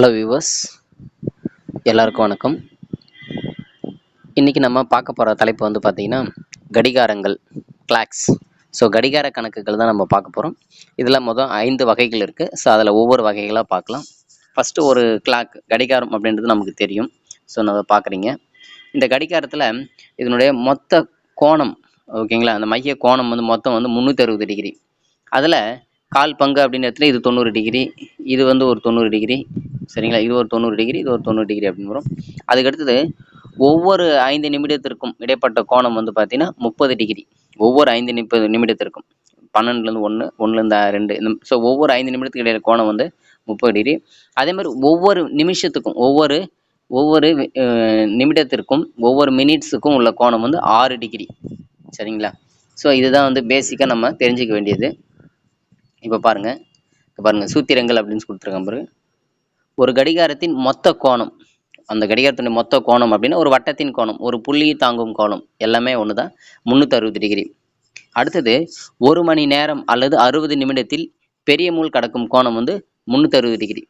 Hello viewers எல்லாருக்கும் வணக்கம். இன்றைக்கி நம்ம பார்க்க போகிற தலைப்பு வந்து பார்த்திங்கன்னா கடிகாரங்கள் கிளாக்ஸ் ஸோ கடிகார கணக்குகள் தான் நம்ம பார்க்க போகிறோம் இதில் மொதல் ஐந்து வகைகள் இருக்குது ஸோ அதில் ஒவ்வொரு வகைகளாக பார்க்கலாம். ஃபஸ்ட்டு ஒரு கிளாக் கடிகாரம் அப்படின்றது நமக்கு தெரியும். ஸோ நம்ம பார்க்குறீங்க. இந்த கடிகாரத்தில் இதனுடைய மொத்த கோணம் ஓகேங்களா அந்த மைய கோணம் வந்து மொத்தம் வந்து முந்நூற்றி அறுபது டிகிரி அதில் கால் பங்கு அப்படின்னு இடத்துல இது தொண்ணூறு டிகிரி இது வந்து ஒரு தொண்ணூறு டிகிரி சரிங்களா? இது ஒரு தொண்ணூறு டிகிரி இது ஒரு தொண்ணூறு டிகிரி அப்படின்னு வரும். அதுக்கு அடுத்தது ஒவ்வொரு ஐந்து நிமிடத்திற்கும் இடைப்பட்ட கோணம் வந்து பார்த்தீங்கன்னா முப்பது டிகிரி ஒவ்வொரு ஐந்து நிப்பது நிமிடத்திற்கும். பன்னெண்டுலேருந்து ஒன்று ஒன்றுலேருந்து ரெண்டு. இந்த ஸோ ஒவ்வொரு ஐந்து நிமிடத்துக்கு இடையில கோணம் வந்து முப்பது டிகிரி அதே மாதிரி ஒவ்வொரு நிமிஷத்துக்கும் ஒவ்வொரு ஒவ்வொரு நிமிடத்திற்கும் ஒவ்வொரு மினிட்ஸுக்கும் உள்ள கோணம் வந்து ஆறு டிகிரி சரிங்களா? ஸோ இதுதான் வந்து பேசிக்காக நம்ம தெரிஞ்சுக்க வேண்டியது. இப்போ பாருங்கள் இப்போ பாருங்கள் சூத்திரங்கள் அப்படின்னு கொடுத்துருக்கேன் பாருங்க. ஒரு கடிகாரத்தின் மொத்த கோணம் அந்த கடிகாரத்துடைய மொத்த கோணம் அப்படின்னா ஒரு வட்டத்தின் கோணம் ஒரு புள்ளி தாங்கும் கோணம் எல்லாமே ஒன்று தான் முந்நூற்றறுபது டிகிரி. அடுத்தது ஒரு மணி நேரம் அல்லது அறுபது நிமிடத்தில் பெரிய மூல் கடக்கும் கோணம் வந்து முந்நூற்றறுபது டிகிரி.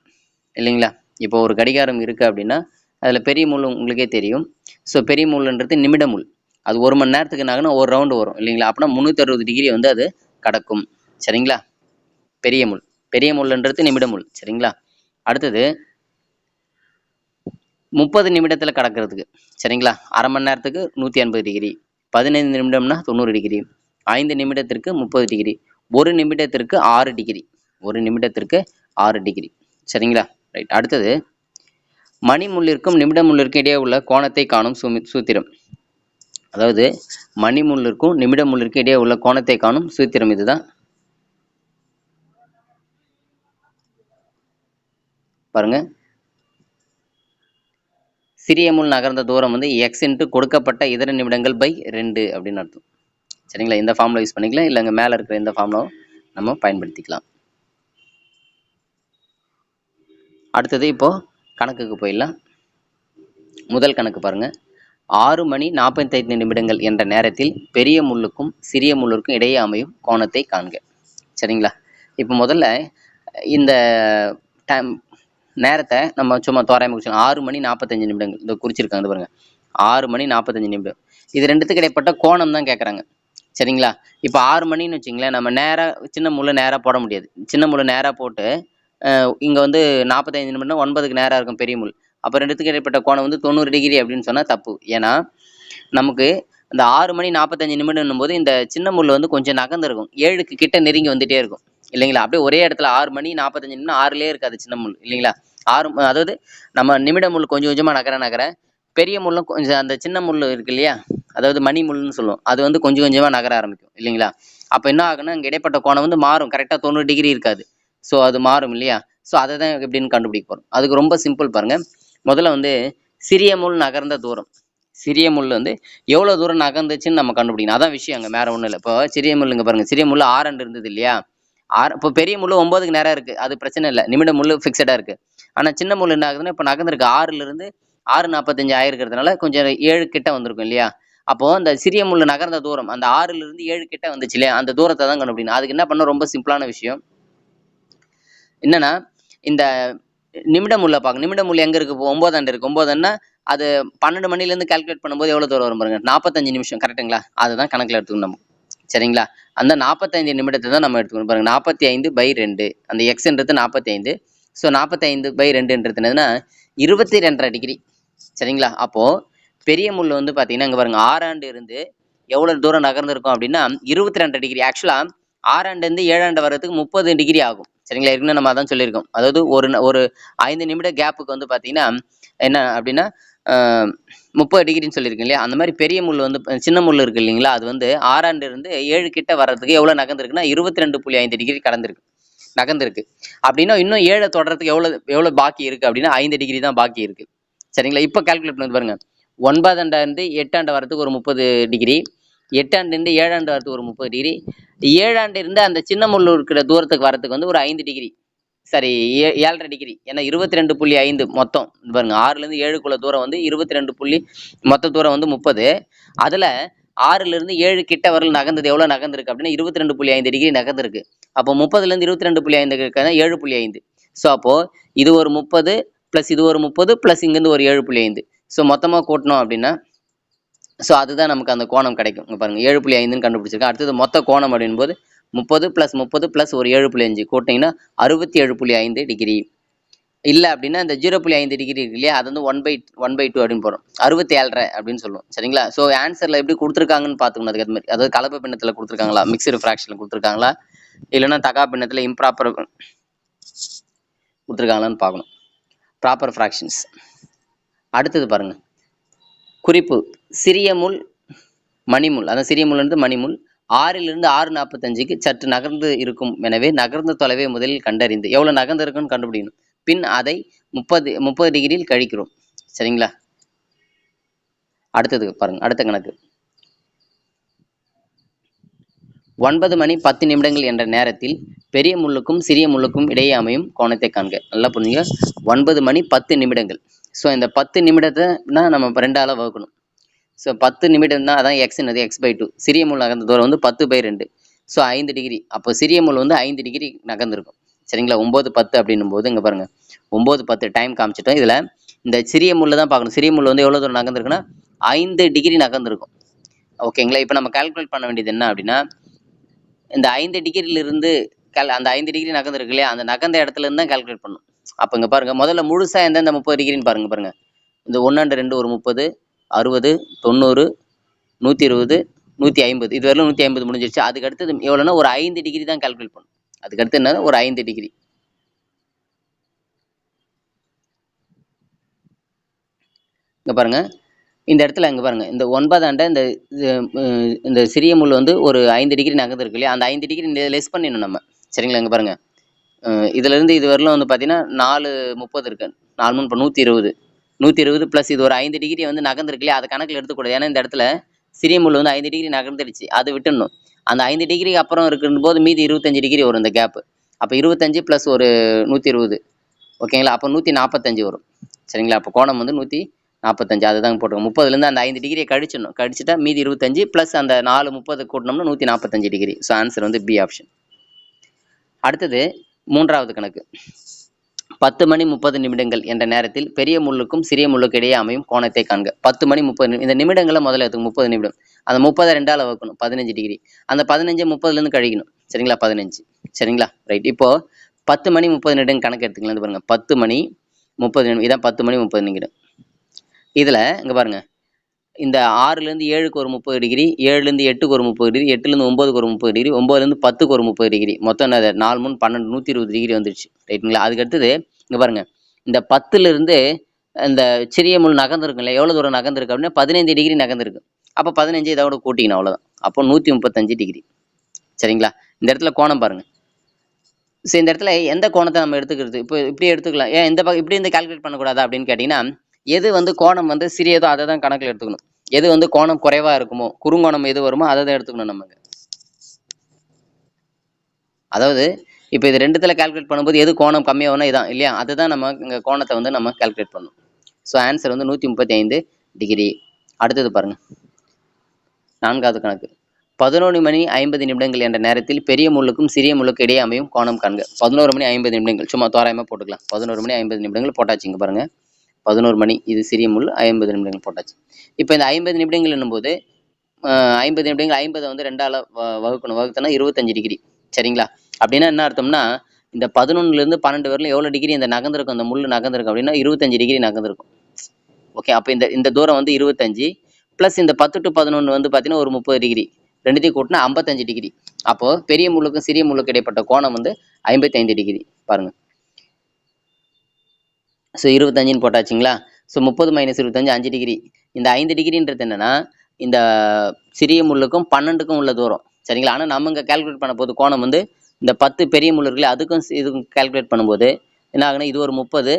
இல்லைங்களா? இப்போ ஒரு கடிகாரம் இருக்குது அப்படின்னா அதில் பெரிய மூல் உங்களுக்கே தெரியும். ஸோ பெரிய மூல்ன்றது நிமிட அது ஒரு மணி நேரத்துக்கு என்னாகுன்னா ஒரு ரவுண்டு வரும். இல்லைங்களா? அப்படின்னா முந்நூற்றறுபது டிகிரி வந்து அது கடக்கும். சரிங்களா? பெரிய முள். பெரிய முள்ன்றது நிமிட முள் சரிங்களா? அடுத்தது முப்பது நிமிடத்தில் கடக்கிறதுக்கு சரிங்களா? அரை மணி நேரத்துக்கு நூற்றி ஐம்பது டிகிரி பதினைந்து நிமிடம்னா தொண்ணூறு டிகிரி ஐந்து நிமிடத்திற்கு முப்பது டிகிரி ஒரு நிமிடத்திற்கு ஆறு டிகிரி ஒரு நிமிடத்திற்கு ஆறு டிகிரி சரிங்களா? ரைட் அடுத்தது மணிமுள்ளிற்கும் நிமிடமுள்ளிற்கும் முள்ளிற்கும் இடையே உள்ள கோணத்தை காணும் சுமி சூத்திரம். அதாவது மணிமுள்ளிற்கும் நிமிடமுள்ளிற்கும் இடையே உள்ள கோணத்தை காணும் சூத்திரம் இதுதான். பாருங்க. சிறிய முள் நகர்ந்த தூரம் வந்து எக்ஸ் இன்ட்டு கொடுக்கப்பட்ட இதர நிமிடங்கள் பை ரெண்டு அப்படின்னு அர்த்தம். சரிங்களா? இந்த ஃபார்முலா யூஸ் பண்ணிக்கலாம். இல்லைங்க மேலே இருக்கிற இந்த ஃபார்முலாவும் நம்ம பயன்படுத்திக்கலாம். அடுத்தது இப்போ கணக்குக்கு போயிடலாம். முதல் கணக்கு பாருங்க. ஆறு மணி நாற்பத்தைந்து நிமிடங்கள் என்ற நேரத்தில் பெரிய முள்ளுக்கும் சிறிய முள்ளுக்கும் இடையே அமையும் கோணத்தை காண்க. சரிங்களா? இப்போ முதல்ல இந்த டைம் நேரத்தை நம்ம சும்மா தோராயமாக குறிச்சிக்கலாம் ஆறு மணி நாற்பத்தஞ்சு நிமிடங்கள். இந்த குறிச்சிருக்காங்க பாருங்க. ஆறு மணி நாற்பத்தஞ்சு நிமிடம். இது ரெண்டுத்துக்கு இடைப்பட்ட கோணம் தான் கேட்குறாங்க சரிங்களா? இப்போ ஆறு மணின்னு வச்சிங்களேன் நம்ம நேராக சின்ன முள்ளு நேராக போட முடியாது. சின்ன முள்ளு நேராக போட்டு இங்கே வந்து நாற்பத்தஞ்சு நிமிடம் ஒன்பதுக்கு நேராக இருக்கும் பெரிய முள். அப்போ ரெண்டுத்துக்கு இடைப்பட்ட கோணம் வந்து தொண்ணூறு டிகிரி அப்படின்னு சொன்னால் தப்பு. ஏன்னா நமக்கு இந்த ஆறு மணி நாற்பத்தஞ்சு நிமிடம்னும் போது இந்த சின்ன முள் வந்து கொஞ்சம் நகர்ந்துருக்கும். ஏழுக்கு கிட்ட நெருங்கி வந்துட்டே இருக்கும். இல்லைங்களா? அப்படியே ஒரே இடத்துல ஆறு மணி நாற்பத்தஞ்சு நிமிடம் ஆறுலேயே இருக்காது சின்ன முள் இல்லைங்களா? ஆறு அதாவது நம்ம நிமிட முள் கொஞ்சம் கொஞ்சமாக நகர நகர பெரிய முள்ளும் கொஞ்சம் அந்த சின்ன முள் இருக்கு இல்லையா? அதாவது மணி முள்னு சொல்லுவோம். அது வந்து கொஞ்சம் கொஞ்சமாக நகர ஆரம்பிக்கும் இல்லைங்களா? அப்போ என்ன ஆகுன்னா இங்கே இடைப்பட்ட கோணம் வந்து மாறும். கரெக்டாக தொண்ணூறு டிகிரி இருக்காது. ஸோ அது மாறும் இல்லையா? ஸோ அதை தான் எப்படின்னு கண்டுபிடிக்க போகிறோம் அதுக்கு ரொம்ப சிம்பிள் பாருங்கள் முதல்ல வந்து சிறிய முள் நகர்ந்த தூரம். சிறிய முள் வந்து எவ்வளோ தூரம் நகர்ந்துச்சுன்னு நம்ம கண்டுபிடிக்கணும். அதான் விஷயம் அங்கே வேற ஒன்றும் இல்லை. இப்போ சிறிய முள்ளுங்க பாருங்க. சிறிய முள் ஆறண்டு இருந்தது இல்லையா? ஆறு இப்போ பெரிய முள் ஒன்பதுக்கு நேரம் இருக்குது அது பிரச்சனை இல்லை. நிமிட முள் ஃபிக்ஸடாக இருக்குது ஆனால் சின்ன முள் என்ன ஆகுதுன்னா இப்போ நகர்ந்துருக்கு ஆறுலேருந்து ஆறு நாற்பத்தஞ்சு ஆயிருக்கிறதுனால கொஞ்சம் ஏழு கிட்ட வந்திருக்கும் இல்லையா? அப்போது அந்த சிறிய முள் நகர்ந்த தூரம் அந்த ஆறுலேருந்து ஏழு கிட்ட வந்துச்சு இல்லையா? அந்த தூரத்தை தான் கண்டுபிடிக்கணும். அதுக்கு என்ன பண்ண ரொம்ப சிம்பிளான விஷயம். என்னன்னா இந்த நிமிட முள்ள பார்க்க நிமிட முள் எங்கே இருக்குது இப்போ இருக்கு. இருக்குது அது பன்னெண்டு மணிலேருந்து கால்குலேட் பண்ணும்போது எவ்வளோ தூரம் வரும் பாருங்க? நாற்பத்தஞ்சு நிமிஷம். கரெக்ட்டுங்களா அதுதான் கணக்கில் எடுத்துக்கணும் நம்ம. சரிங்களா? அந்த நாற்பத்தைந்து நிமிடத்தை தான் நம்ம எடுத்துக்கணும். பாருங்க நாற்பத்தி ஐந்து பை ரெண்டு. அந்த எக்ஸ்ன்றது நாற்பத்தி ஐந்து ஸோ நாற்பத்தைந்து பை ரெண்டுன்றது என்னதுன்னா இருபத்தி ரெண்டரை டிகிரி. சரிங்களா? அப்போது பெரிய முள் வந்து பார்த்தீங்கன்னா இங்கே பாருங்க ஆறாண்டு இருந்து எவ்வளோ தூரம் நகர்ந்துருக்கும் அப்படின்னா இருபத்தி ரெண்டு டிகிரி ஆக்சுவலாக ஆறாண்டுலேருந்து ஏழாண்டு வர்றதுக்கு முப்பது டிகிரி ஆகும். சரிங்களா? இருக்குன்னு நம்ம அதான் சொல்லியிருக்கோம். அதாவது ஒரு ஒரு ஐந்து நிமிட கேப்புக்கு வந்து பார்த்தீங்கன்னா என்ன அப்படின்னா முப்பது டிகிரின்னு சொல்லியிருக்கேன் இல்லையா? அந்த மாதிரி பெரிய முள் வந்து சின்ன முள் இருக்கு இல்லைங்களா? அது வந்து ஆறாண்டு இருந்து ஏழு கிட்ட வர்றதுக்கு எவ்வளோ நகர்ந்துருக்குன்னா இருபத்தி ரெண்டு புள்ளி ஐந்து டிகிரி கடந்திருக்கு. நகர்ந்துருக்கு. அப்படின்னா இன்னும் ஏழை தொடர்றதுக்கு எவ்வளோ எவ்வளோ பாக்கி இருக்குது அப்படின்னா ஐந்து டிகிரி தான் பாக்கி இருக்குது சரிங்களா? இப்போ கால்குலேட் பண்ணி பாருங்க. ஒன்பதாண்டாண்டு எட்டாண்டு வரதுக்கு ஒரு முப்பது டிகிரி எட்டாண்டிலருந்து ஏழாண்டு வரதுக்கு ஒரு முப்பது டிகிரி ஏழாண்டு இருந்து அந்த சின்ன முள் இருக்கிற தூரத்துக்கு வரதுக்கு வந்து ஒரு ஐந்து டிகிரி. சரி ஏ ஏழரை டிகிரி ஏன்னா இருபத்தி ரெண்டு புள்ளி ஐந்து மொத்தம். இது பாருங்க ஆறுலேருந்து ஏழுக்குள்ள தூரம் வந்து இருபத்தி ரெண்டு புள்ளி மொத்த தூரம் வந்து முப்பது. அதில் ஆறுலேருந்து ஏழு கிட்ட வரல நகர்ந்தது எவ்வளோ நகர்ந்துருக்கு அப்படின்னா இருபத்தி ரெண்டு புள்ளி ஐந்து டிகிரி நகர்ந்துருக்கு. அப்போ முப்பதுலேருந்து இருபத்தி ரெண்டு புள்ளி ஐந்து ஏழு புள்ளி ஐந்து. ஸோ அப்போது இது ஒரு முப்பது ப்ளஸ் இது ஒரு முப்பது ப்ளஸ் இங்கேருந்து ஒரு ஏழு புள்ளி ஐந்து. ஸோ மொத்தமாக கூட்டினோம் அப்படின்னா ஸோ அதுதான் நமக்கு அந்த கோணம் கிடைக்கும். இங்க பாருங்க ஏழு புள்ளி ஐந்துன்னு கண்டுபிடிச்சிருக்கேன். அடுத்தது மொத்த கோணம் அப்படின் போது முப்பது ப்ளஸ் முப்பது ப்ளஸ் ஒரு ஏழு புள்ளி அஞ்சு கூட்டிங்கன்னா அறுபத்தி ஏழு புள்ளி ஐந்து டிகிரி இல்லை அப்படின்னா இந்த ஜீரோ புள்ளி ஐந்து டிகிரி இருக்கு இல்லையா? அது வந்து one by one by two அப்படின்னு போகிறோம் அறுபத்தி ஏழரை அப்படின்னு சொல்லுவோம். சரிங்களா? ஸோ ஆன்சரில் எப்படி கொடுத்துருக்காங்கன்னு பார்த்துக்கணும் அதுக்கு மாதிரி அதாவது கலப்பு பின்னத்தில் கொடுத்துருக்காங்களா? மிக்சடு ஃப்ராக்ஷனில் கொடுத்துருக்காங்களா? இல்லைன்னா தகா பின்னத்தில் இம்ப்ராப்பர் கொடுத்துருக்காங்களான்னு பார்க்கணும். ப்ராப்பர் ஃப்ராக்ஷன்ஸ் அடுத்தது பாருங்கள் குறிப்பு. சிறிய முள் மணிமுள். அதான் சிறிய முள்லேருந்து மணிமுள். ஆறிலிருந்து ஆறு நாற்பத்தஞ்சுக்கு சற்று நகர்ந்து இருக்கும். எனவே நகர்ந்த தொலைவை முதலில் கண்டறிந்து எவ்வளோ நகர்ந்து இருக்குன்னு கண்டுபிடிக்கணும். பின் அதை முப்பது முப்பது டிகிரியில் கழிக்கிறோம். சரிங்களா? அடுத்தது பாருங்க அடுத்த கணக்கு. ஒன்பது மணி பத்து நிமிடங்கள் என்ற நேரத்தில் பெரிய முள்ளுக்கும் சிறிய முள்ளுக்கும் இடையே அமையும் கோணத்தை காண்க. நல்லா புரிஞ்சுங்க ஒன்பது மணி பத்து நிமிடங்கள். ஸோ இந்த பத்து நிமிடத்தைனா நம்ம ரெண்டால வகுக்கணும். ஸோ பத்து நிமிடம் தான் அதான் எக்ஸ்னது எக்ஸ் பை டூ சிறிய முள் நகர்ந்த தூரம் வந்து பத்து பை ரெண்டு. ஸோ ஐந்து டிகிரி அப்போ சிறிய முள் வந்து ஐந்து டிகிரி நகர்ந்துருக்கும். சரிங்களா? ஒம்பது பத்து அப்படின்னும் போது இங்கே பாருங்கள் ஒம்பது பத்து டைம் காமிச்சிட்டோம். இதில் இந்த சிறிய முள்ளை தான் பார்க்கணும். சிறிய முள் வந்து எவ்வளோ தூரம் நகர்ந்துருக்குன்னா ஐந்து டிகிரி நகர்ந்துருக்கும். ஓகேங்களா இப்போ நம்ம கால்குலேட் பண்ண வேண்டியது என்ன அப்படின்னா இந்த ஐந்து டிகிரியிலிருந்து கல் அந்த ஐந்து டிகிரி நகர்ந்துருக்கு இல்லையா? அந்த நகர்ந்த இடத்துல இருந்து தான் கால்குலேட் பண்ணணும். அப்போ இங்கே பாருங்கள் முதல்ல முழுசாக எந்தெந்த முப்பது டிகிரின்னு பாருங்கள் பாருங்கள் இந்த ஒன்று ரெண்டு ஒரு முப்பது. அறுபது தொண்ணூறு நூற்றி இருபது நூற்றி ஐம்பது இது வரலும் நூற்றி ஐம்பது முடிஞ்சிருச்சு. அதுக்கு அடுத்தது எவ்வளோன்னா ஒரு ஐந்து டிகிரி தான் கால்குலேட் பண்ணும் அதுக்கு அடுத்து என்ன ஒரு ஐந்து டிகிரி இங்கே பாருங்க. இந்த இடத்துல இங்கே பாருங்க. இந்த ஒன்பதாண்ட இந்த இந்த சிறிய முள் வந்து ஒரு ஐந்து டிகிரி நகர்ந்துருக்கு இல்லையா? அந்த ஐந்து டிகிரி லெஸ் பண்ணிடணும் நம்ம. சரிங்களா? இங்கே பாருங்க. இதுலேருந்து இதுல இருந்து இது வரலும் வந்து பார்த்தீங்கன்னா நாலு முப்பது இருக்கு. நாலு மூணு இப்போ நூற்றி இருபது நூற்றி இருபது ப்ளஸ் இது ஒரு ஐந்து டிகிரி வந்து நகர்ந்துருக்கு இல்லையா அதை கணக்கில் எடுத்துக்கூடாது ஏன்னா இந்த இடத்துல சிறிய முள் வந்து ஐந்து டிகிரி நகர்ந்துடுச்சு. அது விட்டுடணும். அந்த ஐந்து டிகிரிக்கு அப்புறம் இருக்கிற போது மீதி இருபத்தஞ்சு டிகிரி வரும் இந்த கேப்பு அப்போ இருபத்தஞ்சு ப்ளஸ் ஒரு நூற்றி இருபது. ஓகேங்களா அப்போ நூற்றி நாற்பத்தஞ்சு வரும். சரிங்களா? அப்போ கோணம் வந்து நூற்றி நாற்பத்தஞ்சு அதுதான் போட்டுக்கோங்க முப்பதுலேருந்து அந்த ஐந்து டிகிரியை கழிச்சிடணும். கழிச்சிட்டா மீதி இருபத்தஞ்சு ப்ளஸ் அந்த நாலு முப்பது கூட்டினோம்னா நூற்றி நாற்பத்தஞ்சு டிகிரி ஸோ ஆன்சர் வந்து பி ஆப்ஷன் அடுத்தது மூன்றாவது கணக்கு. பத்து மணி முப்பது நிமிடங்கள் என்ற நேரத்தில் பெரிய முள்ளுக்கும் சிறிய முள்ளுக்கு இடையே அமையும் கோணத்தை காண்க. பத்து மணி முப்பது இந்த நிமிடங்களை முதல்ல எடுத்து முப்பது நிமிடம். அந்த முப்பதை ரெண்டால வைக்கணும் பதினஞ்சு டிகிரி. அந்த பதினஞ்சு முப்பதுலேருந்து கழிக்கணும். சரிங்களா? பதினஞ்சு. சரிங்களா? ரைட் இப்போ பத்து மணி முப்பது நிமிடம் கணக்கு எடுத்துக்கலாம். பாருங்க. பத்து மணி முப்பது நிமிடம். இதான் பத்து மணி முப்பது நிமிடம். இதில் இங்கே பாருங்க. இந்த ஆறுலேருந்து ஏழுக்கு ஒரு முப்பது டிகிரி ஏழுலேருந்து எட்டுக்கு ஒரு முப்பது டிகிரி எட்டுலேருந்து ஒம்பதுக்கு ஒரு முப்பது டிகிரி ஒம்பதுலேருந்து பத்துக்கு ஒரு முப்பது டிகிரி. மொத்தம் என்ன நாலு மூணு பன்னெண்டு நூற்றி இருபது டிகிரி வந்துருச்சு. ரைட்டுங்களா அதுக்கு அடுத்தது இங்கே பாருங்கள் இந்த பத்துலேருந்து இந்த சிறிய முள் நகர்ந்துருக்குல்ல எவ்வளோ தூரம் நகர்ந்துருக்கு அப்படின்னா பதினைந்து டிகிரி நகர்ந்துருக்கு. அப்போ பதினஞ்சு இதோட கூட்டிக்கணும் அவ்வளோதான் அப்போ நூற்றி முப்பத்தஞ்சு டிகிரி. சரிங்களா? இந்த இடத்துல கோணம் பாருங்கள் ஸோ இந்த இடத்துல எந்த கோணத்தை நம்ம எடுத்துக்கிறது? இப்போ இப்படி எடுத்துக்கலாம். ஏன் இந்த பக்கம் இப்படி இந்த கால்குலேட் பண்ணக்கூடாது அப்படின்னு கேட்டிங்கன்னா எது வந்து கோணம் வந்து சிறியதோ அதை தான் கணக்கில் எடுத்துக்கணும். எது வந்து கோணம் குறைவா இருக்குமோ குறுங்கோணம் எது வருமோ அதை தான் எடுத்துக்கணும் நமக்கு அதாவது இப்போ இது ரெண்டுத்துல கால்குலேட் பண்ணும்போது எது கோணம் கம்மியாகனா இதான் இல்லையா? அதுதான் நம்ம இங்கே கோணத்தை வந்து நம்ம கால்குலேட் பண்ணணும் ஸோ ஆன்சர் வந்து நூற்றி முப்பத்தி ஐந்து டிகிரி அடுத்தது பாருங்க. நான்காவது கணக்கு. பதினொன்று மணி ஐம்பது நிமிடங்கள் என்ற நேரத்தில் பெரிய முள்ளுக்கும் சிறிய முள்ளுக்கு இடையே அமையும் கோணம் காண்க. பதினோரு மணி ஐம்பது நிமிடங்கள். சும்மா தோராயமாக போட்டுக்கலாம். பதினோரு மணி ஐம்பது நிமிடங்கள் போட்டாச்சு இங்க பாருங்க. பதினோரு மணி. இது சிறிய முள். ஐம்பது நிமிடங்கள் போட்டாச்சு. இப்போ இந்த ஐம்பது நிமிடங்கள் என்னும்போது ஐம்பது நிமிடங்கள் ஐம்பதை வந்து ரெண்டால் வ- வகுக்கணும். வகுத்தோன்னா இருபத்தஞ்சு டிகிரி சரிங்களா? அப்படின்னா என்ன அர்த்தம்னா இந்த பதினொன்னுலேருந்து பன்னெண்டு வரலும் எவ்வளோ டிகிரி இந்த நகர்ந்திருக்கும்? அந்த முள் நகர்ந்திருக்கும் அப்படின்னா இருபத்தஞ்சு டிகிரி நகர்ந்திருக்கும். ஓகே அப்போ இந்த இந்த தூரம் வந்து இருபத்தஞ்சு. ப்ளஸ் இந்த பத்து டு பதினொன்று வந்து பார்த்தீங்கன்னா ஒரு முப்பது டிகிரி ரெண்டுத்தையும் கூட்டினா ஐம்பத்தஞ்சு டிகிரி அப்போது பெரிய முள்ளுக்கும் சிறிய முள்ளுக்கும் இடைப்பட்ட கோணம் வந்து ஐம்பத்தி ஐந்து டிகிரி பாருங்க. ஸோ இருபத்தஞ்சுன்னு போட்டாச்சுங்களா? ஸோ முப்பது மைனஸ் இருபத்தஞ்சு அஞ்சு டிகிரி இந்த ஐந்து டிகிரின்றது என்னன்னா இந்த சிறிய முள்ளுக்கும் பன்னெண்டுக்கும் உள்ள தூரம். சரிங்களா? ஆனால் நம்ம இங்கே கால்குலேட் பண்ண போது கோணம் வந்து இந்த பத்து பெரிய முள் இருக்குல்ல அதுக்கும் இதுக்கும் கால்குலேட் பண்ணும்போது என்ன ஆகுனா இது ஒரு முப்பது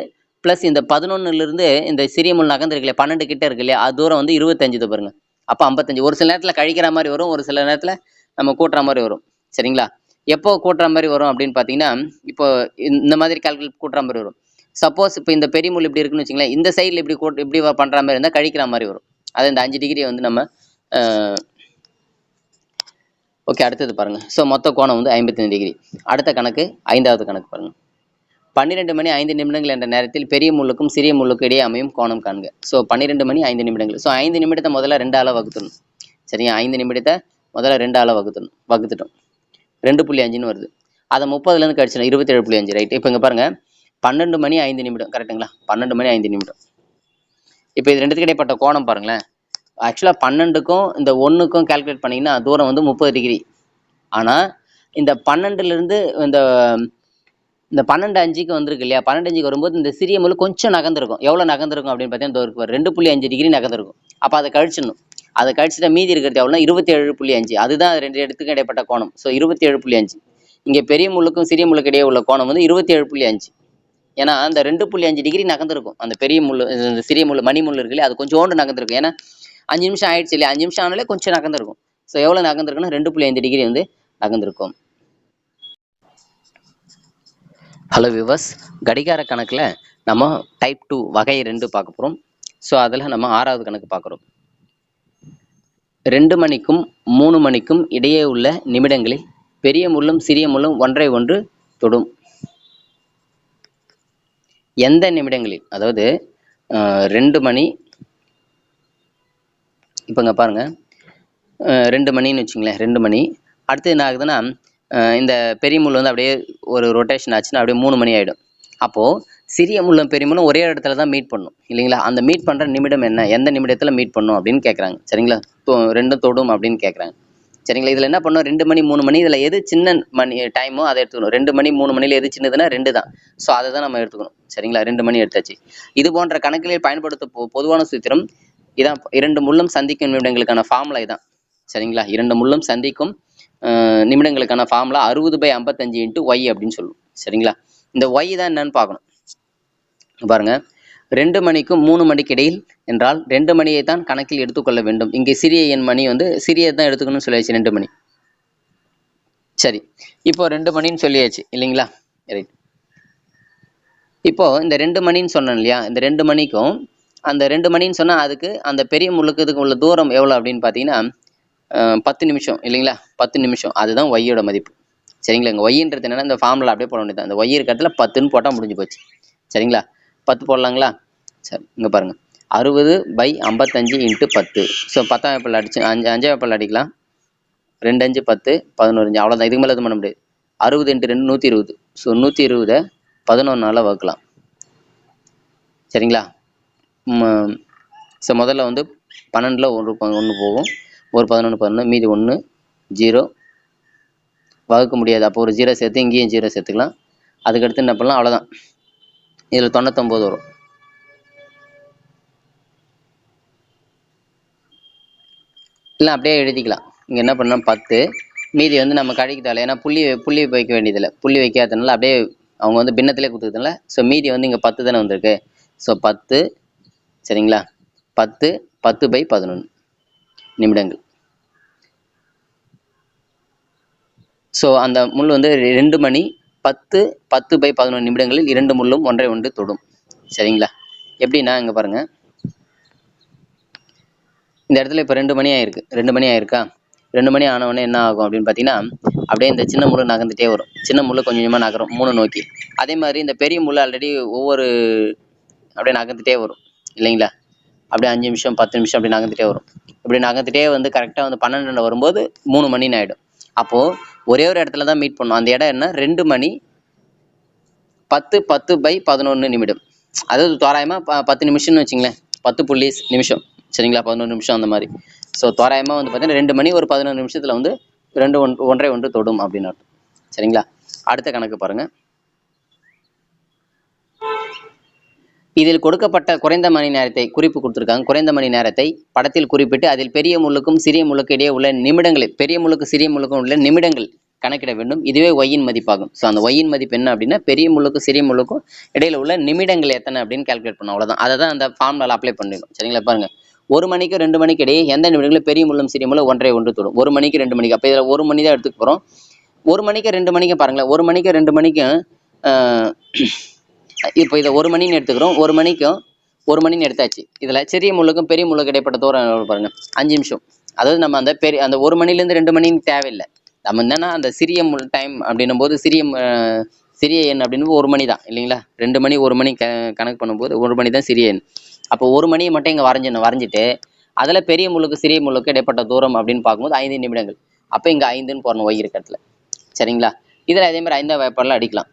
ப்ளஸ் இந்த பதினொன்னுலேருந்து இந்த சிறிய முள் நகர்ந்துருக்குல்ல பன்னெண்டு கிட்ட இருக்கு இல்லையா அது தூரம் வந்து இருபத்தஞ்சு பாருங்க. அப்போ ஐம்பத்தஞ்சு. ஒரு சில நேரத்தில் கழிக்கிற மாதிரி வரும் ஒரு சில நேரத்தில் நம்ம கூட்டுற மாதிரி வரும். சரிங்களா? எப்போ கூட்டுற மாதிரி வரும் அப்படின்னு பார்த்தீங்கன்னா இப்போ இந்த- இந்த மாதிரி கால்குலேட் கூட்டுற மாதிரி வரும். சப்போஸ் இப்போ இந்த பெரிய முள் இப்படி இருக்குன்னு வச்சுங்களேன் இந்த சைடில் இப்படி கோட் இப்படி பண்ணுற பண்ற மாதிரி இருந்தால் கழிக்கிற மாதிரி வரும். அது இந்த அஞ்சு டிகிரி வந்து நம்ம ஓகே அடுத்தது பாருங்க. ஸோ மொத்த கோணம் வந்து ஐம்பத்தஞ்சு டிகிரி அடுத்த கணக்கு ஐந்தாவது கணக்கு பாருங்க. பன்னிரெண்டு மணி ஐந்து நிமிடங்கள் என்ற நேரத்தில் பெரிய முள்ளுக்கும் சிறிய முள்ளுக்கும் இடையே அமையும் கோணம் காண்க. ஸோ பன்னிரெண்டு மணி ஐந்து நிமிடங்கள். ஸோ ஐந்து நிமிடத்தை முதல்ல ரெண்டால வகுத்துடணும். சரியா ஐந்து நிமிடத்தை முதல்ல ரெண்டால வகுத்துடணும். வகுத்துட்டோம். ரெண்டு புள்ளி அஞ்சுன்னு வருது. அதை முப்பதுலேருந்து கழிச்சிடும் இருபத்தேழு புள்ளி அஞ்சு. ரைட் இப்போ இங்கே பாருங்க. பன்னெண்டு மணி ஐந்து நிமிடம் கரெக்ட்டுங்களா? பன்னெண்டு மணி ஐந்து நிமிடம். இப்போ இது ரெண்டுத்துக்கு இடைப்பட்ட கோணம் பாருங்களேன். ஆக்சுவலாக பன்னெண்டுக்கும் இந்த ஒன்றுக்கும் கால்குலேட் பண்ணிங்கன்னா தூரம் வந்து முப்பது டிகிரி ஆனால் இந்த பன்னெண்டுலேருந்து இந்த இந்த பன்னெண்டு அஞ்சுக்கு வந்திருக்கு இல்லையா? பன்னெண்டு அஞ்சுக்கு வரும்போது இந்த சிறிய முள் கொஞ்சம் நகர்ந்துருக்கும். எவ்வளோ நகர்ந்துருக்கும் அப்படின்னு பார்த்தீங்கன்னா ரெண்டு புள்ளி அஞ்சு டிகிரி நகர்ந்துருக்கும். அப்போ அதை கழிச்சிடணும். அதை கழிச்சுட்டா மீதி இருக்கிறது எவ்வளோனா இருபத்தி ஏழு புள்ளி அஞ்சு. அதுதான் ரெண்டு இடத்துக்கும் இடைப்பட்ட கோணம். ஸோ இருபத்தி ஏழு புள்ளி அஞ்சு. இங்கே பெரிய முள்ளுக்கும் சிறிய முள்ளுக்கு இடையே உள்ள கோணம் வந்து இருபத்தி ஏழு புள்ளி அஞ்சு. ஏன்னா அந்த ரெண்டு புள்ளி அஞ்சு டிகிரி நகர்ந்துருக்கும். அந்த பெரிய முள் இந்த சிறிய முள் மணி முள் இருக்கு அது அது கொஞ்சோண்டு நகர்ந்துருக்கும். ஏன்னா அஞ்சு நிமிஷம் ஆயிடுச்சு இல்லையா? அஞ்சு நிமிஷம் ஆனாலே கொஞ்சம் நகர்ந்துருக்கும். ஸோ எவ்வளோ நகர்ந்துருக்குன்னா ரெண்டு புள்ளி ஐந்து டிகிரி வந்து நகர்ந்துருக்கும். ஹலோ விவஸ் கடிகார கணக்கில் நம்ம டைப் டூ வகை ரெண்டு பார்க்க போகிறோம் ஸோ அதில் நம்ம ஆறாவது கணக்கு பார்க்குறோம் ரெண்டு மணிக்கும் மூணு மணிக்கும் இடையே உள்ள நிமிடங்களில் பெரிய முள்ளும் சிறிய முள்ளும் ஒன்றை ஒன்று தொடும். எந்த நிமிடங்களில்? அதாவது ரெண்டு மணி இப்போங்க பாருங்க. ரெண்டு மணின்னு வச்சுங்களேன் ரெண்டு மணி. அடுத்து என்ன ஆகுதுன்னா இந்த பெரிய முள் வந்து அப்படியே ஒரு ரொட்டேஷன் ஆச்சுன்னா அப்படியே மூணு மணி ஆகிடும் அப்போது சிறிய முள்ளும் பெரிய முள்ளும் ஒரே இடத்துல தான் மீட் பண்ணும் இல்லைங்களா? அந்த மீட் பண்ணுற நிமிடம் என்ன? எந்த நிமிடத்தில் மீட் பண்ணும் அப்படின்னு கேட்குறாங்க சரிங்களா? ரெண்டும் தொடும் அப்படின்னு கேட்குறாங்க சரிங்களா? இதில் என்ன பண்ணோம்? ரெண்டு மணி மூணு மணி இதில் எது சின்ன மணி டைமோ அதை எடுத்துக்கணும். ரெண்டு மணி மூணு மணியில் எது சின்னதுன்னா ரெண்டு தான். ஸோ அதை தான் நம்ம எடுத்துக்கணும். சரிங்களா? ரெண்டு மணி எடுத்தாச்சு. இது போன்ற கணக்குகளில் பயன்படுத்த பொதுவான சூத்திரம் இதான். இரண்டு முள்ளும் சந்திக்கும் நிமிடங்களுக்கான ஃபார்முலா இதான். சரிங்களா? இரண்டு முள்ளும் சந்திக்கும் நிமிடங்களுக்கான ஃபார்முலா அறுபது பை ஐம்பத்தஞ்சு இன்ட்டு ஒய் அப்படின்னு சொல்லுவோம் சரிங்களா? இந்த ஒய் தான் என்னன்னு பார்க்கணும். பாருங்க. ரெண்டு மணிக்கும் மூணு மணிக்கு இடையில் என்றால் ரெண்டு மணியை தான் கணக்கில் எடுத்துக்கொள்ள வேண்டும். இங்கே சிறிய எண் மணி வந்து சிறியது தான் எடுத்துக்கணும்னு சொல்லியாச்சு ரெண்டு மணி. சரி. இப்போ ரெண்டு மணின்னு சொல்லியாச்சு இல்லைங்களா? ரைட் இப்போ இந்த ரெண்டு மணின்னு சொன்னேன் இல்லையா? இந்த ரெண்டு மணிக்கும் அந்த ரெண்டு மணின்னு சொன்னால் அதுக்கு அந்த பெரிய முழுக்கத்துக்கு உள்ள தூரம் எவ்வளோ அப்படின்னு பார்த்தீங்கன்னா பத்து நிமிஷம் இல்லைங்களா? பத்து நிமிஷம். அதுதான் ஒய்யோட மதிப்பு. சரிங்களா? இங்கே ஒய்ன்றது என்னென்னா இந்த ஃபார்முலா அப்படியே போட வேண்டியது அந்த ஒய் இருக்கிறதுல பத்துன்னு போட்டால் முடிஞ்சு போச்சு. சரிங்களா? பத்து போடலாங்களா? சரி இங்கே பாருங்க. அறுபது பை ஐம்பத்தஞ்சு இன்ட்டு பத்து. ஸோ பத்தாம் வேப்பில் அடிச்சு அஞ்சு அஞ்சாம் வேப்பில் அடிக்கலாம். ரெண்டு அஞ்சு பத்து பதினோரு அஞ்சு அவ்வளோதான் இதுக்கு மேலே எதுவும் பண்ண முடியாது. அறுபது இன்ட்டு ரெண்டு நூற்றி இருபது. ஸோ நூற்றி இருபதை பதினொன்றால் வகுக்கலாம். சரிங்களா? ஸோ முதல்ல வந்து பன்னெண்டில் ஒரு ஒன்று போகும். ஒரு பதினொன்று பதினொன்று மீதி ஒன்று ஜீரோ. வகுக்க முடியாது. அப்போ ஒரு ஜீரோ சேர்த்து இங்கேயும் ஜீரோ சேர்த்துக்கலாம். அதுக்கடுத்து என்ன பண்ணலாம்? அவ்வளோதான் இதில் தொண்ணூத்தொம்பது வரும். இல்லை அப்படியே எழுதிக்கலாம். இங்கே என்ன பண்ணோம்? பத்து. மீதி வந்து நம்ம கழிக்கிட்டால ஏன்னா புள்ளி புள்ளி வைக்க வேண்டியதில்லை. புள்ளி வைக்காதனால அப்படியே அவங்க வந்து பின்னத்திலே கொடுத்துக்கிறதுனால ஸோ மீதி வந்து இங்கே பத்து தானே வந்திருக்கு. ஸோ பத்து. சரிங்களா? பத்து பத்து பை பதினொன்று நிமிடங்கள். ஸோ அந்த முள் வந்து ரெண்டு மணி பத்து பத்து பை பதினொன்று நிமிடங்களில் இரண்டு முள்ளும் ஒன்றை ஒன்று தொடும். சரிங்களா? எப்படின்னா இங்கே பாருங்க. இந்த இடத்துல இப்போ ரெண்டு மணி ஆயிருக்கு. ரெண்டு மணி ஆயிருக்கா? ரெண்டு மணி ஆனவொடனே என்ன ஆகும் அப்படின்னு பார்த்தீங்கன்னா அப்படியே இந்த சின்ன முள் நகர்ந்துட்டே வரும். சின்ன முள் கொஞ்சம் கொஞ்சமாக நகரும். மூணு நோக்கி. அதே மாதிரி இந்த பெரிய முள் ஆல்ரெடி ஒவ்வொரு அப்படியே நகர்ந்துட்டே வரும். இல்லைங்களா? அப்படியே அஞ்சு நிமிஷம் பத்து நிமிஷம் அப்படி நகர்ந்துட்டே வரும். இப்படி நகர்ந்துட்டே வந்து கரெக்டாக வந்து பன்னெண்டு வரும்போது மூணு மணின்னு ஆகிடும் அப்போது ஒரே ஒரு இடத்துல தான் மீட் பண்ணும். அந்த இடம் என்ன? ரெண்டு மணி பத்து பத்து பை பதினொன்று நிமிடம். அதாவது தோராயமாக ப பத்து நிமிஷம்னு வச்சுங்களேன். பத்து புள்ளி நிமிஷம். சரிங்களா? பதினொன்று நிமிஷம் அந்த மாதிரி. ஸோ தோராயமாக வந்து பார்த்தீங்கன்னா ரெண்டு மணி ஒரு பதினொன்று நிமிஷத்தில் வந்து ரெண்டு ஒன் ஒன்றை ஒன்று தொடும் அப்படின்னு சரிங்களா? அடுத்த கணக்கு பாருங்கள் இதில் கொடுக்கப்பட்ட குறைந்த மணி நேரத்தை குறிப்பு கொடுத்துருக்காங்க. குறைந்த மணி நேரத்தை படத்தில் குறிப்பிட்டு அதில் பெரிய முள்ளுக்கும் சிறிய முள்ளுக்கு இடையே உள்ள நிமிடங்களை பெரிய முள்ளுக்கு சிறிய முள்ளுக்கும் உள்ள நிமிடங்கள் கணக்கிட வேண்டும். இதுவே ஒய்யின் மதிப்பாகும். ஸோ அந்த ஒய்யின் மதிப்பு என்ன அப்படின்னா பெரிய முள்ளுக்கும் சிறிய முள்ளுக்கும் இடையில உள்ள நிமிடங்கள் எத்தனை அப்படின்னு கால்குலேட் பண்ணோம். அவ்வளோதான் அதை தான் அந்த ஃபார்முலாவில் அப்ளை பண்ணிடும் சரிங்களா? பாருங்க. ஒரு மணிக்கு ரெண்டு மணிக்கு இடையே எந்த நிமிடங்களும் பெரிய முள்ளும் சிறிய முள்ளும் ஒன்றை ஒன்று தொடும். ஒரு மணிக்கு ரெண்டு மணிக்கு. அப்போ இதில் ஒரு மணி தான் எடுத்துக்க போகிறோம் ஒரு மணிக்கு ரெண்டு மணிக்கு பாருங்களேன். ஒரு மணிக்கு ரெண்டு மணிக்கும் இப்போ இதை ஒரு மணின்னு எடுத்துக்கிறோம். ஒரு மணிக்கும் ஒரு மணின்னு எடுத்தாச்சு. இதில் சிறிய முள்ளுக்கும் பெரிய முள்ளுக்கு இடைப்பட்ட தூரம் பாருங்க. அஞ்சு நிமிஷம். அதாவது நம்ம அந்த பெரிய அந்த ஒரு மணிலேருந்து ரெண்டு மணின்னு தேவையில்லை. நம்ம என்னன்னா அந்த சிறிய முள் டைம் அப்படின்னும் போது சிறிய சிறிய எண் அப்படின்னு ஒரு மணி தான் இல்லைங்களா? ரெண்டு மணி ஒரு மணி க கணக்கு பண்ணும்போது ஒரு மணி தான் சிறிய எண். அப்போ ஒரு மணியை மட்டும் இங்கே வரைஞ்சிடணும் வரைஞ்சிட்டு அதில் பெரிய முள்ளுக்கு சிறிய முள்ளுக்கு இடைப்பட்ட தூரம் அப்படின்னு பார்க்கும்போது ஐந்து நிமிடங்கள். அப்போ இங்கே ஐந்துன்னு போடணும் ஒய் இருக்க இடத்துல சரிங்களா? இதில் அதே மாதிரி ஐந்தாம் வேப்பாடில் அடிக்கலாம்.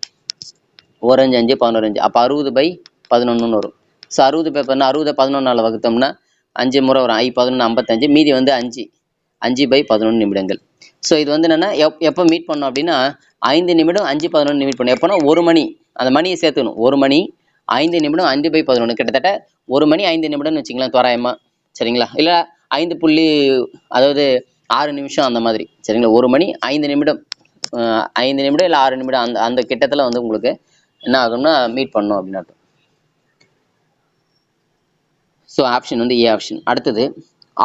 ஒரு அஞ்சு அஞ்சு பதினோரு அஞ்சு அப்போ அறுபது பை பதினொன்றுன்னு வரும். ஸோ அறுபது பேப்பர்னா அறுபது பதினொன்றால் வகுத்தோம்னா அஞ்சு முறை வரும். ஐ பதினொன்று ஐம்பத்தஞ்சு மீதி வந்து அஞ்சு. அஞ்சு பை பதினொன்று நிமிடங்கள். ஸோ இது வந்து என்னென்னா எப் எப்போ மீட் பண்ணோம் அப்படின்னா ஐந்து நிமிடம் அஞ்சு பதினொன்று மீட் பண்ணணும் எப்போனா ஒரு மணி. அந்த மணியை சேர்த்துக்கணும். ஒரு மணி ஐந்து நிமிடம் அஞ்சு பை பதினொன்று கிட்டத்தட்ட ஒரு மணி ஐந்து நிமிடம்னு வச்சுக்கலாம் தோராயமாக சரிங்களா? இல்லை ஐந்து புள்ளி அதாவது ஆறு நிமிஷம் அந்த மாதிரி. சரிங்களா? ஒரு மணி ஐந்து நிமிடம். ஐந்து நிமிடம் இல்லை ஆறு நிமிடம். அந்த அந்த கிட்டத்தில் வந்து உங்களுக்கு என்ன ஆகும்னா மீட் பண்ணும் அப்படின்னு அர்த்தம். ஸோ ஆப்ஷன் வந்து ஏ ஆப்ஷன் அடுத்தது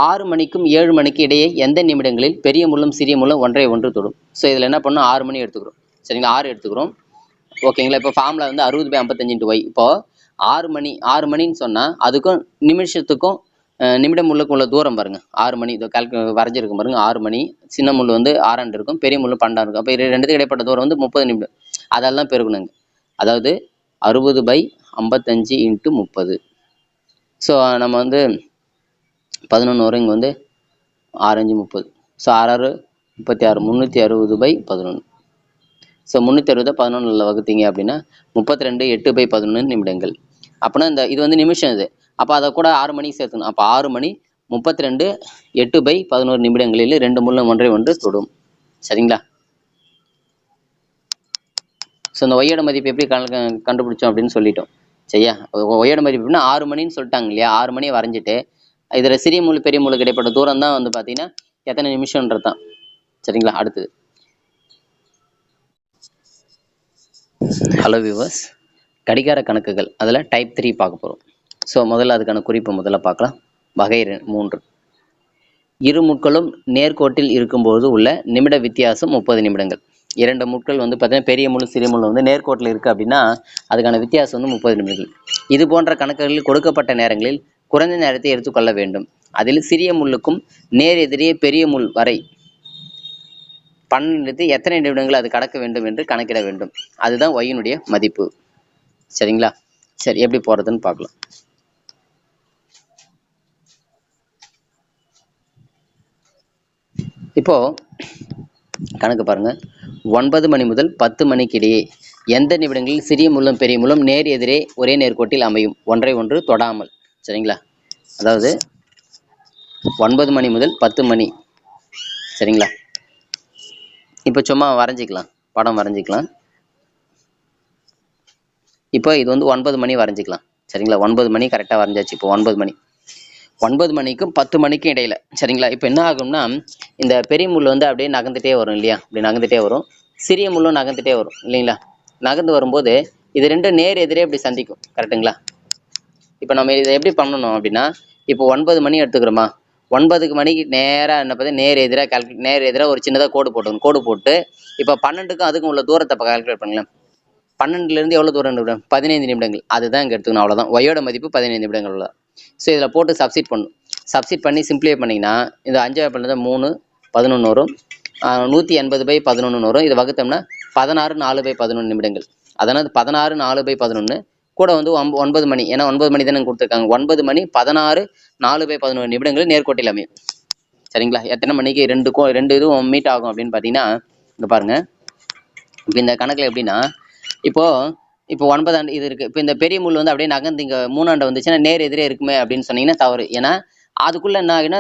ஆறு மணிக்கும் ஏழு மணிக்கு இடையே எந்த நிமிடங்களில் பெரிய முள்ளும் சிறிய முள்ளும் ஒன்றை ஒன்று தொடும்? ஸோ இதில் என்ன பண்ணணும்? ஆறு மணி எடுத்துக்கிறோம். சரிங்களா? ஆறு எடுத்துக்கிறோம். ஓகேங்களா இப்போ ஃபார்மில் வந்து அறுபது பை ஐம்பத்தஞ்சு இன்ட்டு ஒய் இப்போது ஆறு மணி ஆறு மணின்னு சொன்னால் அதுக்கும் நிமிஷத்துக்கும் நிமிடம் முள்ளுக்கும் உள்ள தூரம் பாருங்க. ஆறு மணி இதோ கால்கு வரைஞ்சிருக்கும் பாருங்க. ஆறு மணி சின்ன முள் வந்து ஆறாண்டு இருக்கும் பெரிய முள் பன்னெண்டாம் இருக்கும். அப்போ இது ரெண்டுத்துக்கு இடைப்பட்ட தூரம் வந்து முப்பது நிமிடம். அதெல்லாம் பெருகணுங்க அதாவது அறுபது பை ஐம்பத்தஞ்சு இன்ட்டு முப்பது. ஸோ நம்ம வந்து பதினொன்று வரும் இங்கே வந்து ஆறஞ்சு முப்பது. ஸோ ஆறாறு முப்பத்தி ஆறு முந்நூற்றி அறுபது பை பதினொன்று ஸோ முந்நூற்றி அறுபதை பதினொன்றில் வகுத்தீங்க அப்படின்னா முப்பத்தி ரெண்டு எட்டு பை பதினொன்று நிமிடங்கள். அப்படின்னா இந்த இது வந்து நிமிஷம் இது. அப்போ அதை கூட ஆறு மணிக்கு சேர்த்துக்கணும். அப்போ ஆறு மணி முப்பத்தி ரெண்டு எட்டு பை பதினோரு நிமிடங்களில் ரெண்டு முள்ளும் ஒன்றை ஒன்று தொடும். சரிங்களா? ஸோ இந்த ஒய்யோட மதிப்பு எப்படி கணக்கு கண்டுபிடிச்சோம் அப்படின்னு சொல்லிட்டோம். சரியா? ஒய்யோட மதிப்பு எப்படின்னா ஆறு மணின்னு சொல்லிட்டாங்க இல்லையா? ஆறு மணி வரைஞ்சிட்டு இதில் சிறிய முள் பெரிய முள்ளுக்கு இடைப்பட்ட தூரம் தான் வந்து பார்த்தீங்கன்னா எத்தனை நிமிஷம்ன்றது தான். சரிங்களா? அடுத்தது. ஹலோ வியூவர்ஸ் கடிகார கணக்குகள். அதில் டைப் த்ரீ பார்க்க போகிறோம் ஸோ முதல்ல அதுக்கான குறிப்பு முதல்ல பார்க்கலாம். வகை மூன்று. இரு முட்களும் நேர்கோட்டில் இருக்கும்போது உள்ள நிமிட வித்தியாசம் முப்பது நிமிடங்கள். இரண்டு முட்கள் வந்து பார்த்தீங்கன்னா பெரிய முள் சிறிய முள் வந்து நேர்கோட்டில் இருக்குது அப்படின்னா அதுக்கான வித்தியாசம் வந்து முப்பது நிமிடங்கள். இது போன்ற கணக்குகளில் கொடுக்கப்பட்ட நேரங்களில் குறைந்த நேரத்தை எடுத்துக்கொள்ள வேண்டும். அதில் சிறிய முள்ளுக்கும் நேர் எதிரே பெரிய முள் வரை பன்னெண்டு எத்தனை நிமிடங்கள் அது கடக்க வேண்டும் என்று கணக்கிட வேண்டும். அதுதான் ஒய்யினுடைய மதிப்பு. சரிங்களா? சரி எப்படி போகிறதுன்னு பார்க்கலாம். இப்போ கணக்கு பாருங்க. ஒன்பது மணி முதல் பத்து மணிக்கு இடையே எந்த நிமிடங்களில் சிறிய முள்ளும் பெரிய முள்ளும் நேர் எதிரே ஒரே நேர்கோட்டில் அமையும்? ஒன்றை ஒன்று தொடாமல். சரிங்களா? அதாவது ஒன்பது மணி முதல் பத்து மணி. சரிங்களா? இப்போ சும்மா வரைஞ்சிக்கலாம். படம் வரைஞ்சிக்கலாம். இப்போ இது வந்து ஒன்பது மணி வரைஞ்சிக்கலாம். சரிங்களா? ஒன்பது மணி கரெக்டாக வரைஞ்சாச்சு. இப்போ ஒன்பது மணி. ஒன்பது மணிக்கும் பத்து மணிக்கும் இடையில. சரிங்களா? இப்போ என்ன ஆகும்னா இந்த பெரிய முள் வந்து அப்படியே நகர்ந்துட்டே வரும் இல்லையா? இப்படி நகர்ந்துட்டே வரும். சிறிய முள்ளும் நகர்ந்துட்டே வரும் இல்லைங்களா? நகர்ந்து வரும்போது இது ரெண்டும் நேர் எதிரே இப்படி சந்திக்கும் கரெக்ட்டுங்களா? இப்போ நம்ம இதை எப்படி பண்ணணும் அப்படின்னா இப்போ ஒன்பது மணி எடுத்துக்கிறோமா? ஒன்பதுக்கு மணிக்கு நேராக என்ன பார்த்து நேர் எதிராக கால்குலேட் நேர் எதிராக ஒரு சின்னதாக கோடு போட்டுக்கணும். கோடு போட்டு இப்போ பன்னெண்டுக்கும் அதுக்கும் உள்ள தூரத்தை இப்போ கால்குலேட் பண்ணலாம். பன்னெண்டுலேருந்து எவ்வளோ தூரம் நிமிடம் பதினைந்து நிமிடங்கள். அதுதான் இங்கே எடுத்துக்கணும் அவ்வளோதான் ஒயோட மதிப்பு பதினைந்து நிமிடங்கள் உள்ள. ஸோ இதில் போட்டு சப்சிட் பண்ணும் சப்சிட் பண்ணி சிம்பிளிஃபை பண்ணிங்கன்னா இந்த அஞ்சாவது பண்ணுறது மூணு பதினொன்று வரும். நூற்றி எண்பது பை பதினொன்று வரும். இதை வகுத்தோம்னா பதினாறு நாலு பை பதினொன்று நிமிடங்கள். அதனால் பதினாறு நாலு பை பதினொன்று கூட வந்து ஒம்ப ஒன்பது மணி. ஏன்னா ஒன்பது மணி தானே கொடுத்துருக்காங்க. ஒன்பது மணி பதினாறு நாலு பை பதினொன்று நிமிடங்கள் நேர்கோட்டில் அமையும். சரிங்களா? எத்தனை மணிக்கு ரெண்டு கோ ரெண்டு இதுவும் மீட் ஆகும் அப்படின்னு பார்த்தீங்கன்னா இங்கே பாருங்கள் இப்போ இந்த கணக்கில் எப்படின்னா இப்போ இப்போ ஒன்பதாண்டு இது இருக்குது இப்போ இந்த பெரிய முள் வந்து அப்படியே நகர்ந்து இங்கே மூணாண்டு வந்துச்சுன்னா நேர் எதிரே இருக்குமே அப்படின்னு சொன்னீங்கன்னா தவறு. ஏன்னா அதுக்குள்ளே என்ன ஆகுன்னா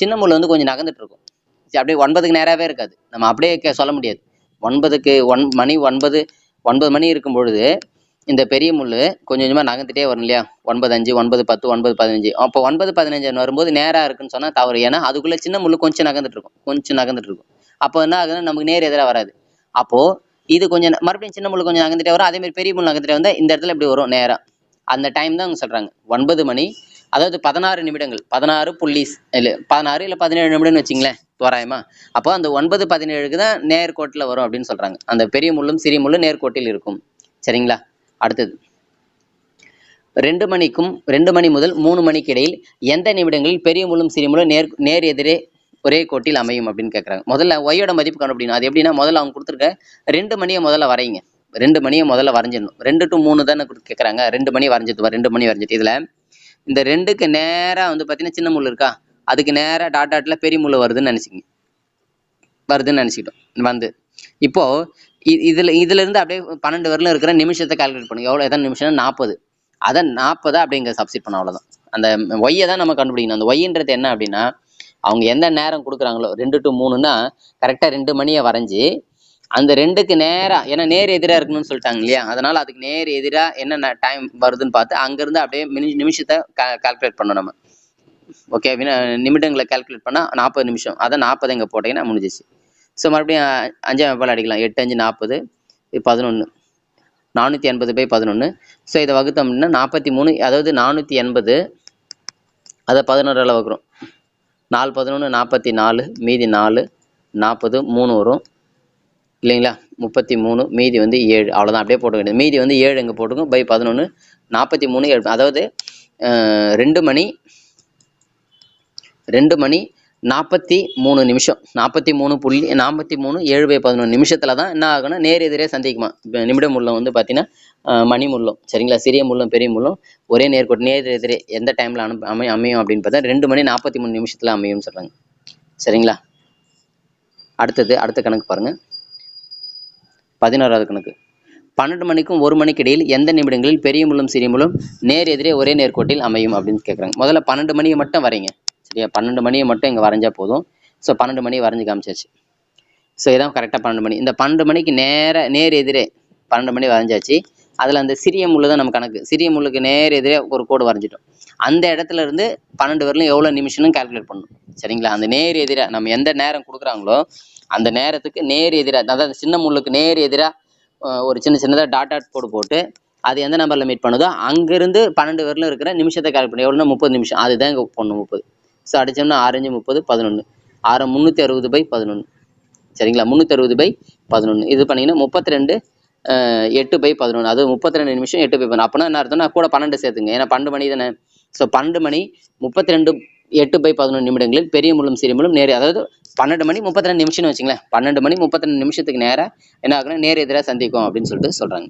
சின்ன முள் வந்து கொஞ்சம் நகர்ந்துட்டு இருக்கும். சரி, அப்படியே ஒன்பதுக்கு நேராகவே இருக்காது. நம்ம அப்படியே சொல்ல முடியாது. ஒன்பதுக்கு ஒன் மணி ஒன்பது ஒன்பது மணி இருக்கும் பொழுது இந்த பெரிய முள் கொஞ்சம் கொஞ்சமாக நகர்ந்துட்டே வரும் இல்லையா? ஒன்பது அஞ்சு ஒன்பது பத்து ஒன்பது பதினஞ்சு. அப்போ ஒன்பது பதினஞ்சு வரும்போது நேராக இருக்குன்னு சொன்னால் தவறு. ஏன்னா அதுக்குள்ளே சின்ன முள் கொஞ்சம் நகர்ந்துட்டு இருக்கும். கொஞ்சம் நகர்ந்துட்டு இருக்கும். அப்போ என்ன ஆகுதுன்னா நமக்கு நேர் எதிராக வராது. அப்போது இது கொஞ்சம் மறுபடியும் சின்ன முள் கொஞ்சம் நகர்ந்துட்டே வரும். அதே மாதிரி பெரிய முள் நகர்ந்துட்டே வந்தால் இந்த இடத்துல இப்படி வரும் நேரம் அந்த டைம் தான் அவங்க சொல்கிறாங்க ஒன்பது மணி அதாவது பதினாறு நிமிடங்கள். பதினாறு புள்ளி இல்லை பதினாறு இல்லை பதினேழு நிமிடம்னு வச்சிங்களேன் தோராயமா. அப்போ அந்த ஒன்பது பதினேழுக்கு தான் நேர்கோட்டில் வரும் அப்படின்னு சொல்கிறாங்க அந்த பெரிய முள்ளும் சிறிய முள்ளும் நேர்கோட்டில் இருக்கும். சரிங்களா? அடுத்தது. ரெண்டு மணிக்கும் ரெண்டு மணி முதல் மூணு மணிக்கு இடையில் எந்த நிமிடங்களில் பெரிய முள்ளும் சிறிய முள்ளும் நேர் நேர் எதிரே ஒரே கோட்டில் அமையும் அப்படின்னு கேட்குறாங்க முதல்ல ஒய்யோட மதிப்பு கண்டுபிடிக்கணும். அது எப்படின்னா முதல்ல அவங்க கொடுத்துருக்க ரெண்டு மணியை முதல்ல வரைங்க ரெண்டு மணியை முதல்ல வரைஞ்சிடணும். ரெண்டு டு மூணு தானே கேட்குறாங்க ரெண்டு மணி வரைஞ்சிட்டு ரெண்டு மணி வரைஞ்சிட்டு இதில் இந்த ரெண்டுக்கு நேராக வந்து பார்த்தீங்கன்னா சின்ன முள் இருக்கா? அதுக்கு நேராக டாட் டாட்டில் பெரிய முள் வருதுன்னு நினச்சிக்கங்க. வருதுன்னு நினச்சிக்கிட்டோம். வந்து. இப்போது இதில் இதுலேருந்து அப்படியே பன்னெண்டு வரலும் இருக்கிற நிமிஷத்தை கால்குலேட் பண்ணுங்க. எவ்வளோ எத்தனை நிமிஷம் நாற்பது அதை நாற்பதை அப்படிங்க சப்ஸ்டிட் பண்ண அவ்வளோதான் அந்த ஒய்யை தான் நம்ம கண்டுபிடிக்கணும். அந்த ஒய்ன்றது என்ன அப்படின்னா அவங்க எந்த நேரம் கொடுக்குறாங்களோ ரெண்டு டு மூணுன்னா கரெக்டாக ரெண்டு மணியை வரைஞ்சி அந்த ரெண்டுக்கு நேராக ஏன்னா நேர் எதிராக இருக்கணும்னு சொல்லிட்டாங்க இல்லையா? அதனால் அதுக்கு நேர் எதிராக என்னென்ன டைம் வருதுன்னு பார்த்து அங்கேருந்து அப்படியே மினி நிமிஷத்தை கால்குலேட் பண்ணணும் நம்ம. ஓகே வினா நிமிடங்களை கால்குலேட் பண்ணால் நாற்பது நிமிஷம். அதை நாற்பது இங்கே போட்டிங்கன்னா முடிஞ்சிச்சு. ஸோ மறுபடியும் அஞ்சாம் பால் அடிக்கலாம். எட்டு அஞ்சு நாற்பது பதினொன்று நானூற்றி எண்பது பை பதினொன்று ஸோ இதை வகுத்தோம் அப்படின்னா நாற்பத்தி மூணு அதாவது நானூற்றி எண்பது அதை பதினோரால் வகுக்கிறோம். நாலு பதினொன்று நாற்பத்தி நாலு மீதி நாலு நாற்பது மூணு வரும். இல்லைங்களா? முப்பத்தி மூணு மீதி வந்து ஏழு. அவ்வளோதான் அப்படியே போட்டுக்க வேண்டியது. மீதி வந்து ஏழு எங்கே போட்டுக்கும் பை பதினொன்று நாற்பத்தி மூணு ஏழு. அதாவது ரெண்டு மணி ரெண்டு மணி நாற்பத்தி மூணு நிமிஷம். நாற்பத்தி மூணு புள்ளி நாற்பத்தி மூணு ஏழு பை பதினொன்று நிமிஷத்தில் தான் என்ன ஆகும்னா நேர் எதிரே சந்திக்குமா? இப்போ நிமிட முள்ளம் வந்து பார்த்தீங்கன்னா மணி முள்ளம். சரிங்களா? சிறிய முள்ளம் பெரிய முள்ளம். ஒரே நேர்கோட்டு நேர் எதிரே எந்த டைமில் அனு அமை அமையும் அப்படின்னு பார்த்தா ரெண்டு மணி நாற்பத்தி மூணு நிமிஷத்தில் அமையும்னு சொல்கிறாங்க சரிங்களா? அடுத்தது அடுத்த கணக்கு பாருங்கள் பதினோராவது கணக்கு. பன்னெண்டு மணிக்கும் ஒரு மணிக்கு இடையில் எந்த நிமிடங்களில் பெரிய முள்ளும் சிறிய முள்ளும் நேர் எதிரே ஒரே நேர்கோட்டில் அமையும் அப்படின்னு கேட்குறாங்க முதல்ல பன்னெண்டு மணியை மட்டும் வரீங்க சரியா பன்னெண்டு மணியை மட்டும் இங்கே வரைஞ்சா போதும். ஸோ பன்னெண்டு மணி வரைஞ்சி காமிச்சாச்சு. ஸோ இதான் கரெக்டாக பன்னெண்டு மணி. இந்த பன்னெண்டு மணிக்கு நேர நேர் எதிரே பன்னெண்டு மணி வரைஞ்சாச்சு. அதில் அந்த சிறிய முள்ளு தான் நம்ம கணக்கு. சிறிய முள்ளுக்கு நேர் எதிரே ஒரு கோடு வரைஞ்சிட்டோம். அந்த இடத்துல இருந்து பன்னெண்டு வரலும் எவ்வளோ நிமிஷம்னு கால்குலேட் பண்ணணும். சரிங்களா? அந்த நேர் எதிராக நம்ம எந்த நேரம் கொடுக்குறாங்களோ அந்த நேரத்துக்கு நேர் எதிராக அதாவது சின்ன முள்ளுக்கு நேர் எதிராக ஒரு சின்ன சின்னதாக டாட் டாட் போடு போட்டு அது எந்த நம்பரில் மீட் பண்ணுதோ அங்கேருந்து பன்னெண்டு வரலும் இருக்கிற நிமிஷத்தை கால்குலேட் பண்ணி. எவ்வளோனா முப்பது நிமிஷம். அதுதான் இங்கே பண்ணணும் முப்பது. ஸோ அடித்தோம்னா ஆரஞ்சு முப்பது பதினொன்று ஆறு முந்நூற்றி அறுபது பை பதினொன்று சரிங்களா? முந்நூற்றி அறுபது பை பதினொன்று இது பண்ணிங்கன்னா முப்பத்தி ரெண்டு எட்டு பை பதினொன்று அது முப்பத்தி ரெண்டு நிமிஷம் எட்டு பை பதினொன்று அப்போனா என்ன அர்த்தம்னா கூட பன்னெண்டு சேர்த்துங்க. ஏன்னா பன்னெண்டு மணி தானே? ஸோ பன்னெண்டு மணி முப்பத்தி ரெண்டு எட்டு பை பதினொன்று நிமிடங்களில் பெரிய முள்ளும் சிறிய முள்ளும் நேரே அதாவது பன்னெண்டு மணி முப்பத்தி ரெண்டு நிமிஷம்னு வச்சுங்களேன். பன்னெண்டு மணி முப்பத்தி ரெண்டு நிமிஷத்துக்கு நேராக என்ன ஆகுனா நேர் எதிராக சந்திக்கும் அப்படின்னு சொல்லிட்டு சொல்கிறாங்க